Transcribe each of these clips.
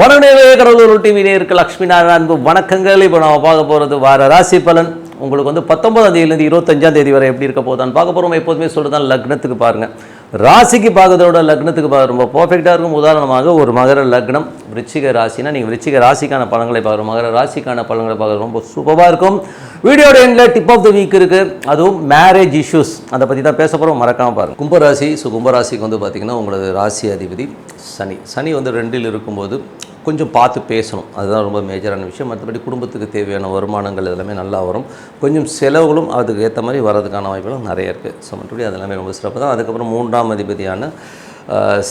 வணக்கமே Cuddalore TV இருக்க லக்ஷ்மி நாராயண அன்பு வணக்கங்கள். இப்போ நம்ம பார்க்க போகிறது வார ராசி பலன். உங்களுக்கு வந்து பத்தொன்பதாம் தேதியிலேருந்து இருபத்தஞ்சாம் தேதி வரை எப்படி இருக்க போதான்னு பார்க்க போகிறோம் எப்போதுமே சொல்லுதான் லக்னத்துக்கு பாருங்கள் ராசிக்கு பார்க்கறதோட லக்னத்துக்கு பார்க்க ரொம்ப பர்ஃபெக்டாக இருக்கும். உதாரணமாக ஒரு மகர லக்னம் விருச்சிக ராசினா நீங்கள் விருச்சிக ராசிக்கான பலன்களை பார்க்குறோம். மகர ராசிக்கான பலன்களை பார்க்குறது ரொம்ப சூப்பராக இருக்கும். வீடியோட எண்டில் டிப் ஆஃப் த வீக் இருக்குது அதுவும் மேரேஜ் இஷ்யூஸ் அதை பற்றி தான் பேச போகிறோம் மறக்காமல் பாருங்கள் கும்பராசி ஸோ கும்பராசிக்கு வந்து பார்த்திங்கன்னா உங்களது ராசி அதிபதி சனி. சனி வந்து ரெண்டில் இருக்கும்போது கொஞ்சம் பார்த்து பேசணும். அதுதான் ரொம்ப மேஜரான விஷயம். மற்றபடி குடும்பத்துக்கு தேவையான வருமானங்கள் எல்லாமே நல்லா வரும். கொஞ்சம் செலவுகளும் அதுக்கு ஏற்ற மாதிரி வரதுக்கான வாய்ப்புகளும் நிறைய இருக்குது ஸோ மற்றபடி அது எல்லாமே ரொம்ப சிறப்பு தான் அதுக்கப்புறம் மூன்றாம் அதிபதியான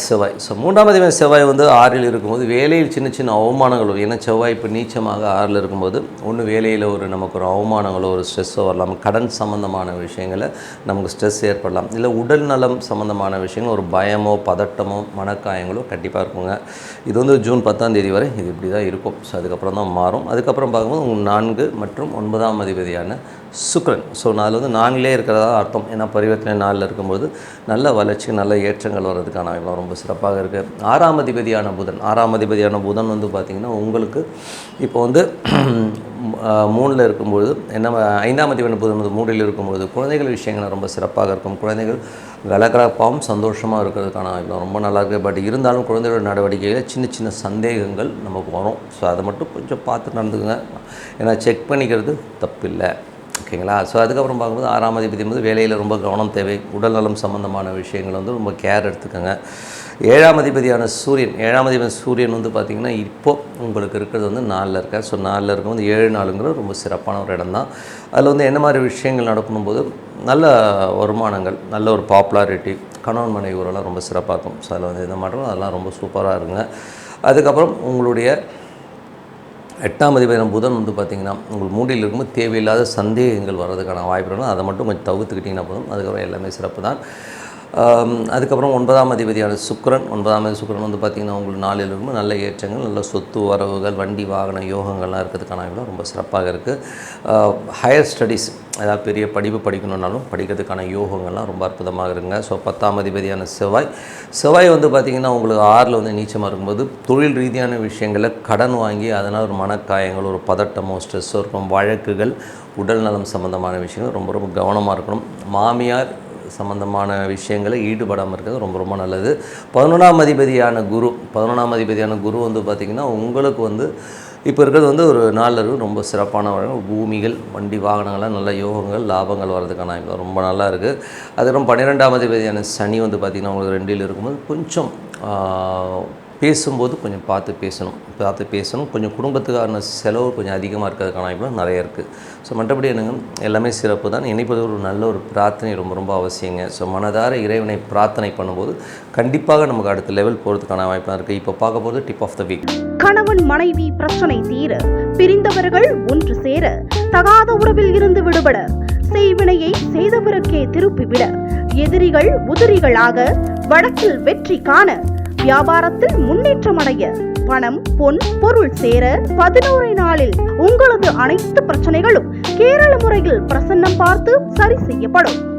செவ்வாய். ஸோ மூன்றாம் அதிபதி செவ்வாய் வந்து ஆறில் இருக்கும்போது வேலையில் சின்ன சின்ன அவமானங்கள் வரும். ஏன்னா செவ்வாய் இப்போ நீச்சமாக ஆறில் இருக்கும்போது ஒன்று வேலையில் ஒரு நமக்கு ஒரு அவமானங்களோ ஒரு ஸ்ட்ரெஸ்ஸோ வரலாம். கடன் சம்மந்தமான விஷயங்களை நமக்கு ஸ்ட்ரெஸ் ஏற்படலாம். இல்லை உடல் நலம் சம்மந்தமான விஷயங்கள் ஒரு பயமோ பதட்டமோ மனக்காயங்களோ கண்டிப்பாக இருக்குங்க. இது வந்து ஜூன் பத்தாம் தேதி வரை இது இப்படி தான் இருக்கும். ஸோ அதுக்கப்புறம் தான் மாறும். அதுக்கப்புறம் பார்க்கும்போது உங்கள் நான்கு மற்றும் ஒன்பதாம் அதிபதியான சுக்ரன். ஸோ அதில் வந்து நான்கிலே இருக்கிறதா அர்த்தம். ஏன்னா பரிவர்த்தனை நாளில் இருக்கும்போது நல்ல வளர்ச்சி நல்ல ஏற்றங்கள் வர்றதுக்கான வாய்ப்பு ரொம்ப சிறப்பாக இருக்குது ஆறாம் அதிபதியான புதன். ஆறாம் அதிபதியான புதன் வந்து பார்த்திங்கன்னா உங்களுக்கு இப்போ வந்து மூணில் இருக்கும்பொழுது என்ன ஐந்தாம் அதிபதியான புதன் வந்து மூணில் இருக்கும்பொழுது குழந்தைகள் விஷயங்கள் ரொம்ப சிறப்பாக இருக்கும். குழந்தைகள் கலகலப்பாகவும் சந்தோஷமாக இருக்கிறதுக்கான இவ்வளோ ரொம்ப நல்லா இருக்குது பட் இருந்தாலும் குழந்தைகளோட நடவடிக்கையில் சின்ன சின்ன சந்தேகங்கள் நமக்கு வரும். ஸோ அதை மட்டும் கொஞ்சம் பார்த்து நடந்துக்குங்க. ஏன்னா செக் பண்ணிக்கிறது தப்பில்லை. ஓகேங்களா? ஸோ அதுக்கப்புறம் பார்க்கும்போது ஆறாம் அதிபதி வந்து வேலையில் ரொம்ப கவனம் தேவை உடல்நலம் சம்மந்தமான விஷயங்கள் வந்து ரொம்ப கேர் எடுத்துக்கோங்க. ஏழாம் அதிபதியான சூரியன் ஏழாம் அதிபதி சூரியன் வந்து பார்த்திங்கன்னா இப்போது உங்களுக்கு இருக்கிறது வந்து நாலில் இருக்க ஸோ நாலில் இருக்கும் வந்து ஏழு நாளுங்கிறது ரொம்ப சிறப்பான ஒரு இடம் தான் அதில் வந்து என்ன மாதிரி விஷயங்கள் நடக்கணும் போது நல்ல வருமானங்கள் நல்ல ஒரு பாப்புலாரிட்டி கணவன் மனைவி ஊரெல்லாம் ரொம்ப சிறப்பாக இருக்கும். ஸோ அதில் வந்து இந்த மாற்றம் அதெல்லாம் ரொம்ப சூப்பராக இருங்க அதுக்கப்புறம் உங்களுடைய எட்டாம் அதிபதியான புதன் வந்து பார்த்திங்கன்னா உங்களுக்கு மூடியில் இருக்கும்போது தேவையில்லாத சந்தேகங்கள் வர்றதுக்கான வாய்ப்பு அதை மட்டும் கொஞ்சம் தவிர்த்துக்கிட்டிங்கன்னா போதும். அதுக்கப்புறம் எல்லாமே சிறப்பு தான் அதுக்கப்புறம் ஒன்பதாம் அதிபதியான சுக்ரன் ஒன்பதாம் அதிபதி சுக்கிரன் வந்து பார்த்திங்கன்னா உங்களுக்கு நாளில் இருக்கும்போது நல்ல ஏற்றங்கள் நல்ல சொத்து வரவுகள் வண்டி வாகன யோகங்கள்லாம் இருக்கிறதுக்கான வாய்ப்புலாம் ரொம்ப சிறப்பாக இருக்குது ஹையர் ஸ்டடீஸ் ஏதாவது பெரிய படிப்பு படிக்கணுன்னாலும் படிக்கிறதுக்கான யோகங்கள்லாம் ரொம்ப அற்புதமாக இருங்க ஸோ பத்தாம் அதிபதியான செவ்வாய். செவ்வாய் வந்து பார்த்திங்கன்னா உங்களுக்கு ஆறில் வந்து நீச்சமாக இருக்கும்போது தொழில் ரீதியான விஷயங்களில் கடன் வாங்கி அதனால் ஒரு மனக்காயங்கள் ஒரு பதட்டமோ ஸ்ட்ரெஸ்ஸோ இருக்கும் வழக்குகள் உடல் நலம் சம்மந்தமான விஷயங்கள் ரொம்ப ரொம்ப கவனமாக இருக்கணும். மாமியார் சம்மந்தமான விஷயங்களை ஈடுபடாமல் இருக்கிறது ரொம்ப ரொம்ப நல்லது. பதினொன்றாம் அதிபதியான குரு பதினொன்றாம் அதிபதியான குரு வந்து பார்த்திங்கன்னா உங்களுக்கு வந்து இப்போ இருக்கிறது வந்து ஒரு நாளில் ரொம்ப சிறப்பான வழக்கம் பூமிகள் வண்டி வாகனங்கள்லாம் நல்ல யோகங்கள் லாபங்கள் வர்றதுக்கான இப்போ ரொம்ப நல்லா இருக்குது அதுக்கப்புறம் பன்னிரெண்டாம் அதிபதியான சனி வந்து பார்த்திங்கன்னா உங்களுக்கு ரெண்டில் இருக்கும்போது கொஞ்சம் பேசும்போது கொஞ்சம் பார்த்து பேசணும். பார்த்து பேசணும். கொஞ்சம் குடும்பத்துக்கான செலவு கொஞ்சம் அதிகமாக இருக்கிறதுக்கான வாய்ப்பு நிறைய இருக்குது ஸோ மற்றபடி என்னங்க? எல்லாமே சிறப்பு தான். இணைப்பது ஒரு நல்ல ஒரு பிரார்த்தனை ரொம்ப ரொம்ப அவசியங்க. ஸோ மனதார இறைவனை பிரார்த்தனை பண்ணும்போது கண்டிப்பாக நமக்கு அடுத்த லெவல் போகிறதுக்கான வாய்ப்பாக இருக்குது இப்போ பார்க்க போகிறது டிப் ஆஃப் த வீக் கணவன் மனைவி பிரச்சனை தீர பிரிந்தவர்கள் ஒன்று சேர தகாத உறவில் இருந்து விடுபட செய்வினையை செய்தவருக்கே திருப்பிவிட எதிரிகள் உதிரிகளாக வழக்கில் வெற்றி காண வியாபாரத்தில் முன்னேற்றம் அடைய பணம் பொன் பொருள் சேர பதினோரு நாளில் உங்களது அனைத்து பிரச்சனைகளும் கேரள முறையில் பிரசன்னம் பார்த்து சரி செய்யப்படும்.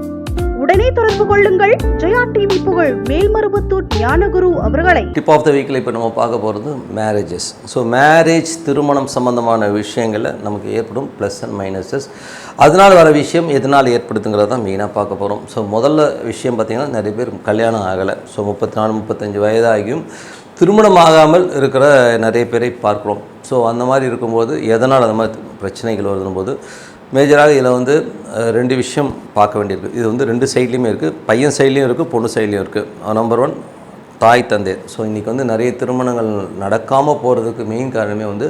உடனே தொடர்பு கொள்ளுங்கள். ஜெயா டிவி புகழ் மேல்மருவத்தூர் ஞானகுரு அவர்களை. டிப் ஆஃப் த வீக்கில் இப்போ நம்ம பார்க்க போகிறது மேரேஜஸ் ஸோ மேரேஜ் திருமணம் சம்பந்தமான விஷயங்களில் நமக்கு ஏற்படும் ப்ளஸ் அண்ட் மைனஸஸ் அதனால் வர விஷயம் எதனால் ஏற்படுத்துங்கிறத தான் மெயினாக பார்க்க போகிறோம் ஸோ முதல்ல விஷயம் பார்த்திங்கன்னா நிறைய பேர் கல்யாணம் ஆகலை. ஸோ முப்பத்தி நாலு முப்பத்தஞ்சு வயதாகியும் திருமணம் ஆகாமல் இருக்கிற நிறைய பேரை பார்க்குறோம். ஸோ அந்த மாதிரி இருக்கும்போது எதனால் அந்த மாதிரி பிரச்சனைகள் வருதும்போது மேஜராக இதில் வந்து ரெண்டு விஷயம் பார்க்க வேண்டியிருக்கு. இது வந்து ரெண்டு சைட்லேயுமே இருக்குது பையன் சைட்லேயும் இருக்குது பொண்ணு சைட்லேயும் இருக்குது நம்பர் ஒன் தாய் தந்தை. ஸோ இன்றைக்கி வந்து நிறைய திருமணங்கள் நடக்காமல் போகிறதுக்கு மெயின் காரணமே வந்து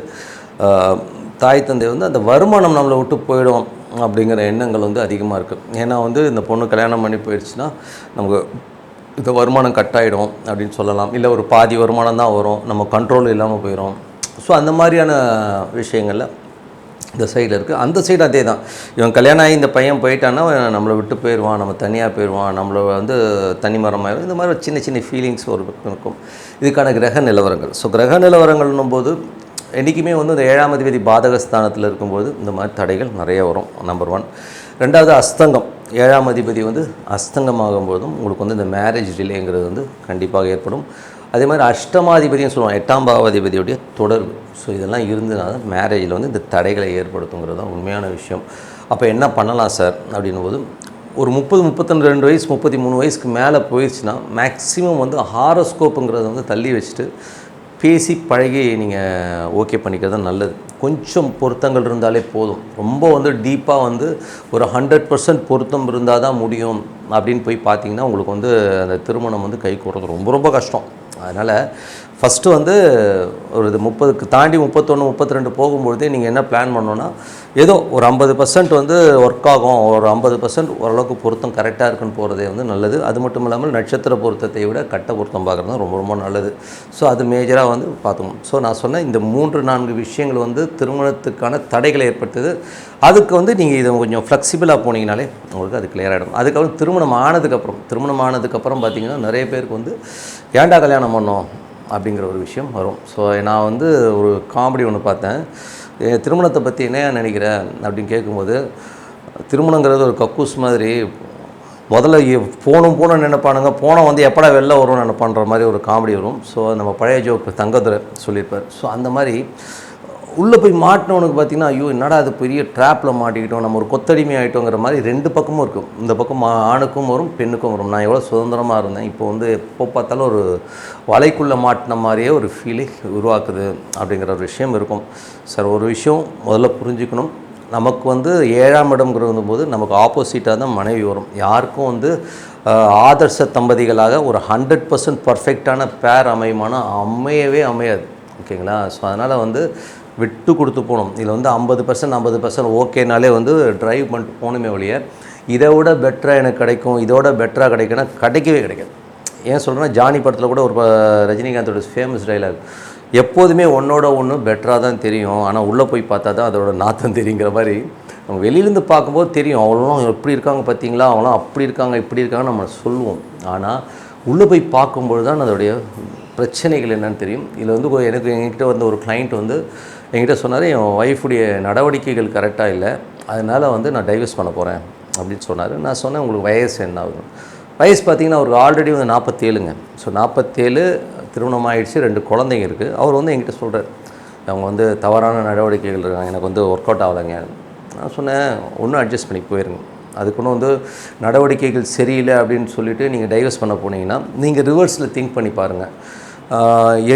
தாய் தந்தை வந்து அந்த வருமானம் நம்மளை விட்டு போயிடும் அப்படிங்கிற எண்ணங்கள் வந்து அதிகமாக இருக்குது ஏன்னா வந்து இந்த பொண்ணு கல்யாணம் பண்ணி போயிடுச்சுன்னா நமக்கு இந்த வருமானம் கட் ஆகிடும் அப்படின்னு சொல்லலாம். இல்லை ஒரு பாதி வருமானம் தான் வரும். நம்ம கண்ட்ரோல் இல்லாமல் போயிடும் ஸோ அந்த மாதிரியான விஷயங்களில் இந்த சைடில் இருக்குது அந்த சைடு அதே தான் இவன் கல்யாணம் ஆகி இந்த பையன் போயிட்டான்னா நம்மளை விட்டு போயிடுவான் நம்ம தனியாக போயிடுவான் நம்மளை வந்து தனி மரமாயிடும் இந்த மாதிரி சின்ன சின்ன ஃபீலிங்ஸ் ஒரு இருக்கும். இதுக்கான கிரக நிலவரங்கள். ஸோ கிரக நிலவரங்கள்னும் போது என்றைக்குமே வந்து இந்த ஏழாம் அதிபதி பாதகஸ்தானத்தில் இருக்கும்போது இந்த மாதிரி தடைகள் நிறைய வரும். நம்பர் ஒன் ரெண்டாவது அஸ்தங்கம். ஏழாம் அதிபதி வந்து அஸ்தங்கமாகும் போதும் உங்களுக்கு வந்து இந்த மேரேஜ் டிலேங்கிறது வந்து கண்டிப்பாக ஏற்படும். அதே மாதிரி அஷ்டமாதிபதியும் சொல்லுவோம் எட்டாம் பாவாதிபதியுடைய தொடர்பு. ஸோ இதெல்லாம் இருந்ததுனால தான் மேரேஜில் வந்து இந்த தடைகளை ஏற்படுத்துங்கிறது தான் உண்மையான விஷயம். அப்போ என்ன பண்ணலாம் சார் அப்படின்னும் போது ஒரு முப்பது முப்பத்தி ரெண்டு வயசு முப்பத்தி மூணு வயசுக்கு மேலே போயிடுச்சுன்னா மேக்ஸிமம் வந்து ஹாரோஸ்கோப்புங்கிறத வந்து தள்ளி வச்சுட்டு பேசி பழகி நீங்கள் ஓகே பண்ணிக்கிறது தான் நல்லது. கொஞ்சம் பொருத்தங்கள் இருந்தாலே போதும். ரொம்ப வந்து டீப்பாக வந்து ஒரு ஹண்ட்ரட் பர்சன்ட் பொருத்தம் இருந்தால் தான் முடியும் அப்படின்னு போய் பார்த்தீங்கன்னா உங்களுக்கு வந்து அந்த திருமணம் வந்து கை கூடுறது ரொம்ப ரொம்ப கஷ்டம். அதனால் ஃபஸ்ட்டு வந்து ஒரு இது முப்பதுக்கு தாண்டி முப்பத்தொன்று முப்பத்தி ரெண்டு போகும்பொழுதே நீங்கள் என்ன பிளான் பண்ணோன்னா ஏதோ ஒரு ஐம்பது பர்சன்ட் வந்து ஒர்க் ஆகும். ஒரு ஐம்பது பர்சன்ட் ஓரளவுக்கு பொருத்தம் கரெக்டாக இருக்குன்னு போகிறதே வந்து நல்லது. அது மட்டும் இல்லாமல் நட்சத்திர பொருத்தத்தை விட கட்ட பொருத்தம் பார்க்குறது ரொம்ப ரொம்ப நல்லது. ஸோ அது மேஜராக வந்து பார்த்துக்கணும். ஸோ நான் சொன்ன இந்த மூன்று நான்கு விஷயங்கள் வந்து திருமணத்துக்கான தடைகளை ஏற்படுத்துது. அதுக்கு வந்து நீங்கள் இதை கொஞ்சம் ஃப்ளெக்சிபிளாக போனீங்கனாலே உங்களுக்கு அது கிளியர் ஆகிடும் அதுக்கப்புறம் திருமணம் ஆனதுக்கப்புறம் திருமணம் ஆனதுக்கப்புறம் பார்த்தீங்கன்னா நிறைய பேருக்கு வந்து ஏன்டா கல்யாணம் பண்ணோம்? அப்படிங்கிற ஒரு விஷயம் வரும். ஸோ நான் வந்து ஒரு காமெடி ஒன்று பார்த்தேன். என் திருமணத்தை பற்றி என்ன நினைக்கிறேன்? அப்படின்னு கேட்கும்போது திருமணங்கிறது ஒரு கக்கூஸ் மாதிரி முதல்ல போகணும் போகணும்னு நினைப்பானுங்க. போனால் வந்து எப்படா வெளில வரும்னு நினைப்பான்ற மாதிரி ஒரு காமெடி வரும். ஸோ நம்ம பழைய ஜோக் தங்கதுரை சொல்லியிருப்பார். ஸோ அந்த மாதிரி உள்ளே போய் மாட்டினவனுக்கு பார்த்தீங்கன்னா ஐயோ என்னடா அது பெரிய ட்ராப்பில் மாட்டிக்கிட்டோம் நம்ம ஒரு கொத்தடிமை ஆகிட்டோங்கிற மாதிரி ரெண்டு பக்கமும் இருக்கும். இந்த பக்கம் ஆணுக்கும் வரும் பெண்ணுக்கும் வரும். நான் எவ்வளோ சுதந்திரமாக இருந்தேன். இப்போ வந்து எப்போ பார்த்தாலும் ஒரு வலைக்குள்ளே மாட்டின மாதிரியே ஒரு ஃபீலை உருவாக்குது அப்படிங்கிற ஒரு விஷயம் இருக்கும். சார் ஒரு விஷயம் முதல்ல புரிஞ்சுக்கணும். நமக்கு வந்து ஏழாம் இடம்ங்கிறது போது நமக்கு ஆப்போசிட்டாக தான் மனைவி வரும். யாருக்கும் வந்து ஆதர்ச தம்பதிகளாக ஒரு ஹண்ட்ரட் பர்சன்ட் பர்ஃபெக்டான பேர் அமையுமானால் அமையவே அமையாது. ஓகேங்களா? ஸோ அதனால் வந்து விட்டு கொடுத்து போகணும். இதில் வந்து ஐம்பது பர்சன்ட் ஐம்பது பர்சன்ட் ஓகேனாலே வந்து ட்ரைவ் பண்ணிட்டு போகணுமே ஒழிய இதை விட பெட்டராக எனக்கு கிடைக்கும் இதோட பெட்டராக கிடைக்குன்னா கிடைக்கவே கிடைக்காது. ஏன் சொல்கிறேன்னா ஜானி படத்தில் கூட ஒரு ரஜினிகாந்தோட ஃபேமஸ் டைலாக் எப்போதுமே ஒன்றோட ஒன்று பெட்டராக தான் தெரியும். ஆனால் உள்ளே போய் பார்த்தா தான் அதோட நாத்தம் தெரியுங்கிற மாதிரி நம்ம வெளியிலேருந்து பார்க்கும்போது தெரியும். அவங்களும் எப்படி இருக்காங்க பார்த்தீங்களா? அவங்களாம் அப்படி இருக்காங்க இப்படி இருக்காங்க நம்ம சொல்லுவோம். ஆனால் உள்ளே போய் பார்க்கும்பொழுது தான் அதோடைய பிரச்சனைகள் என்னன்னு தெரியும். இதில் வந்து எனக்கு என்கிட்ட வந்த ஒரு கிளைண்ட் வந்து என்கிட்ட சொன்னார் என் ஒய்ஃபுடைய நடவடிக்கைகள் கரெக்டாக இல்லை அதனால் வந்து நான் டைவர்ஸ் பண்ண போகிறேன் அப்படின்னு சொன்னார். நான் சொன்னேன் உங்களுக்கு வயசு என்ன ஆகும் வயசு பார்த்தீங்கன்னா அவருக்கு ஆல்ரெடி வந்து நாற்பத்தேழுங்க ஸோ நாற்பத்தேழு திருமணம் ஆயிடுச்சு ரெண்டு குழந்தைங்க இருக்குது அவர் வந்து என்கிட்ட சொல்கிறார் அவங்க வந்து தவறான நடவடிக்கைகள் இருக்காங்க எனக்கு வந்து ஒர்க் அவுட் ஆகலைங்க. நான் சொன்னேன் ஒன்றும் அட்ஜஸ்ட் பண்ணி போயிருங்க. அதுக்குன்னு வந்து நடவடிக்கைகள் சரியில்லை அப்படின்னு சொல்லிவிட்டு நீங்கள் டைவர்ஸ் பண்ண போனீங்கன்னா நீங்கள் ரிவர்ஸில் திங்க் பண்ணி பாருங்கள்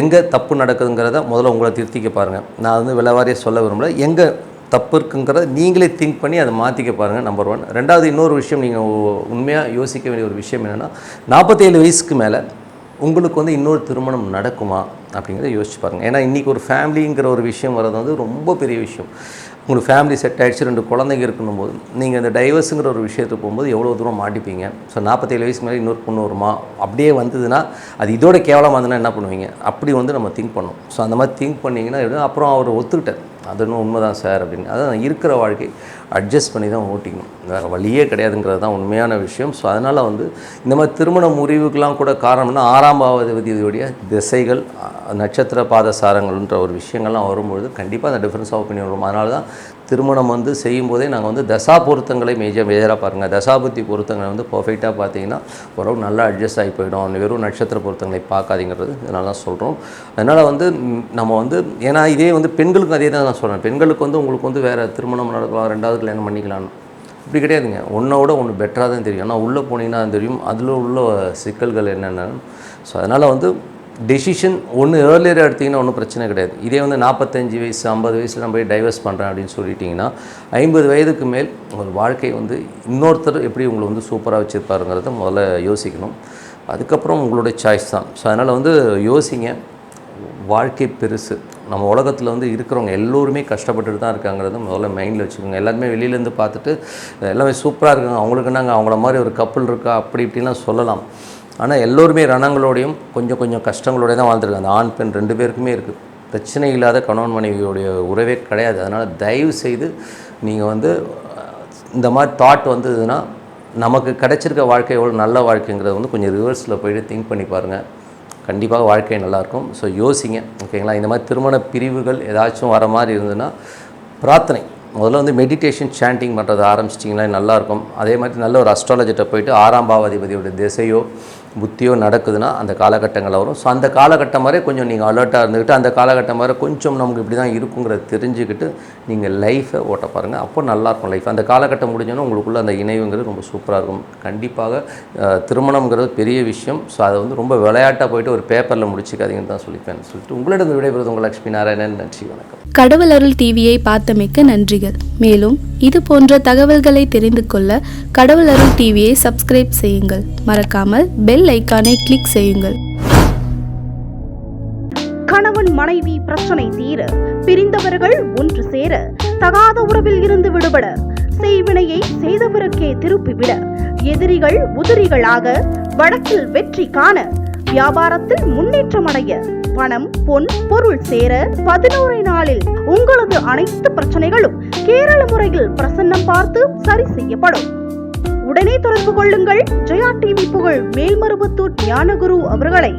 எங்கே தப்பு நடக்குதுங்கிறத முதல்ல உங்களை திருத்திக்க பாருங்கள் நான் வந்து விலவாரியாக சொல்ல விரும்பல. எங்கே தப்பு இருக்குங்கிறத நீங்களே திங்க் பண்ணி அதை மாற்றிக்க பாருங்கள் நம்பர் ஒன் ரெண்டாவது இன்னொரு விஷயம் நீங்கள் உண்மையாக யோசிக்க வேண்டிய ஒரு விஷயம் என்னென்னா நாற்பத்தேழு வயசுக்கு மேலே உங்களுக்கு வந்து இன்னொரு திருமணம் நடக்குமா அப்படிங்கிறத யோசிச்சு பாருங்கள் ஏன்னா இன்றைக்கி ஒரு ஃபேமிலிங்கிற ஒரு விஷயம் வர்றது வந்து ரொம்ப பெரிய விஷயம். உங்களுக்கு ஃபேமிலி செட் ஆகிடுச்சு ரெண்டு குழந்தைங்க இருக்கணும் போது நீங்கள் இந்த டைவர்ஸுங்கிற ஒரு விஷயத்துக்கு போகும்போது எவ்வளோ தூரம் மாட்டிப்பீங்க? ஸோ நாற்பத்தேழு வயசுக்கு மேலே இன்னொரு பொண்ணு வருமா? அப்படியே வந்ததுன்னா அது இதோட கேவலமாக இருந்ததுன்னா என்ன பண்ணுவீங்க? அப்படி வந்து நம்ம திங்க் பண்ணோம். ஸோ அந்த மாதிரி திங்க் பண்ணிங்கன்னா அப்புறம் அவர் ஒத்துக்கிட்டார். அது இன்னும் உண்மைதான் சார் அப்படின்னு. அதான் இருக்கிற வாழ்க்கை. அட்ஜஸ்ட் பண்ணி தான் ஓட்டிக்கணும். வேறு வழியே கிடையாதுங்கிறது தான் உண்மையான விஷயம். ஸோ அதனால் வந்து இந்த மாதிரி திருமண முறிவுக்கெலாம் கூட காரணம்னா ஆறாம் பாவதிபதியுடைய திசைகள் நட்சத்திர பாதசாரங்கள்ன்ற ஒரு விஷயங்கள்லாம் வரும்பொழுது கண்டிப்பாக அந்த டிஃப்ரென்ஸ் ஆஃப் ஒப்பீனியன் வரும். அதனால தான் திருமணம் வந்து செய்யும் போதே நாங்கள் வந்து தசா பொருத்தங்களை மேஜர் மேஜராக பாருங்கள் தசாபுத்தி பொருத்தங்களை வந்து பர்ஃபெக்டாக பார்த்தீங்கன்னா ஓரளவு நல்லா அட்ஜஸ்ட் ஆகி போயிடும். வெறும் நட்சத்திர பொருத்தங்களை பார்க்காதீங்கிறது இதனால தான் சொல்கிறோம் அதனால் வந்து நம்ம வந்து ஏன்னா இதே வந்து பெண்களுக்கு அதே தான் நான் சொல்கிறேன் பெண்களுக்கு வந்து உங்களுக்கு வந்து வேறு திருமணம் நடக்கலாம் ரெண்டாவது கல்யாணம் பண்ணிக்கலான்னு இப்படி கிடையாதுங்க. ஒன்றோட ஒன்று பெட்டராக தான் தெரியும். ஆனால் உள்ளே போனீங்கன்னா தெரியும். அதில் உள்ள சிக்கல்கள் என்னென்னு ஸோ அதனால் வந்து டெசிஷன் ஒன்று ஏர்லியர் எடுத்திங்கன்னா ஒன்றும் பிரச்சனை கிடையாது. இதே வந்து நாற்பத்தஞ்சு வயசு ஐம்பது வயசில் நம்ம போய் டைவர்ஸ் பண்ணுறேன் அப்படின்னு சொல்லிட்டிங்கன்னா ஐம்பது வயதுக்கு மேல் உங்கள் வாழ்க்கை வந்து இன்னொருத்தர் எப்படி உங்களை வந்து சூப்பராக வச்சுருப்பாருங்கிறத முதல்ல யோசிக்கணும். அதுக்கப்புறம் உங்களுடைய சாய்ஸ் தான். ஸோ அதனால் வந்து யோசிங்க. வாழ்க்கை பெருசு. நம்ம உலகத்தில் வந்து இருக்கிறவங்க எல்லோருமே கஷ்டப்பட்டுட்டு தான் இருக்காங்கிறத முதல்ல மைண்டில் வச்சுக்கோங்க. எல்லாருமே வெளியிலேருந்து பார்த்துட்டு எல்லாமே சூப்பராக இருக்காங்க. அவங்களுக்கு நாங்கள் அவங்கள மாதிரி ஒரு கப்பல் இருக்கா? அப்படி இப்படிலாம் சொல்லலாம். ஆனால் எல்லோருமே ரணங்களோடையும் கொஞ்சம் கொஞ்சம் கஷ்டங்களோடய தான் வாழ்ந்துருக்காங்க. அந்த ஆண் பெண் ரெண்டு பேருக்குமே இருக்குது பிரச்சனை இல்லாத கணவன் மனைவியோடைய உறவே கிடையாது. அதனால் தயவு செய்து நீங்கள் வந்து இந்த மாதிரி தாட் வந்ததுன்னா நமக்கு கிடைச்சிருக்க வாழ்க்கை எவ்வளோ நல்ல வாழ்க்கைங்கிறத வந்து கொஞ்சம் ரிவர்ஸில் போயிட்டு திங்க் பண்ணி பாருங்கள் கண்டிப்பாக வாழ்க்கை நல்லாயிருக்கும். ஸோ யோசிங்க ஓகேங்களா இந்த மாதிரி திருமண பிரிவுகள் ஏதாச்சும் வர மாதிரி இருந்ததுன்னா பிரார்த்தனை. முதல்ல வந்து மெடிடேஷன் சாண்டிங் பண்ணுறது ஆரம்பிச்சிட்டிங்களா நல்லாயிருக்கும். அதே மாதிரி நல்ல ஒரு அஸ்ட்ராலஜிட்ட போயிட்டு ஆறாம் பாவாதிபதியோட திசையோ புத்தியோ நடக்குதுன்னா அந்த காலகட்டங்களில் வரும். ஸோ அந்த காலகட்டம் வரை கொஞ்சம் நீங்கள் அலர்ட்டாக இருந்துக்கிட்டு அந்த காலகட்டம் வரை கொஞ்சம் நமக்கு இப்படி தான் இருக்குங்கிறத தெரிஞ்சுக்கிட்டு நீங்கள் லைஃப்பை ஓட்ட பாருங்கள் அப்போ நல்லாயிருக்கும் லைஃப் அந்த காலகட்டம் முடிஞ்சோன்னா உங்களுக்குள்ள அந்த இணைவுங்கிறது ரொம்ப சூப்பராக இருக்கும். கண்டிப்பாக திருமணங்கிறது திருமணம்ங்கிறது பெரிய விஷயம். ஸோ அதை வந்து ரொம்ப விளையாட்டாக போயிட்டு ஒரு பேப்பரில் முடிச்சுக்காதீங்கன்னு தான் சொல்லிப்பேன். சொல்லிட்டு உங்களிடம் விடைபெறுவது உங்கள் லட்சுமி நாராயணன். நன்றி வணக்கம். கடவுள் அருள் டிவியை பார்த்தமைக்க நன்றிகள். மேலும் இது போன்ற தகவல்களை தெரிந்து கொள்ள கடவுள் அருள் டிவியை சப்ஸ்கிரைப் செய்யுங்கள். மறக்காமல் பெல் ஐக்கானை கிளிக் செய்யுங்கள். கணவன் மனைவி பிரச்சனை தீர பிரிந்தவர்கள் ஒன்று சேர தகாத உறவில் இருந்து விடுபட செய்வினையை செய்தவருக்கே திருப்பிவிட எதிரிகள் உதிரிகளாக வழக்கில் வெற்றி காண வியாபாரத்தில் முன்னேற்றம் அடைய பணம் பொன் பொருள் சேர பதினோரு நாளில் உங்களது அனைத்து பிரச்சனைகளும் கேரள முறையில் பிரசன்னம் பார்த்து சரி செய்யப்படும். உடனே தொடர்பு கொள்ளுங்கள். ஜெயா டிவி புகழ் மேல்மருவத்தூர் ஞானகுரு அவர்களை.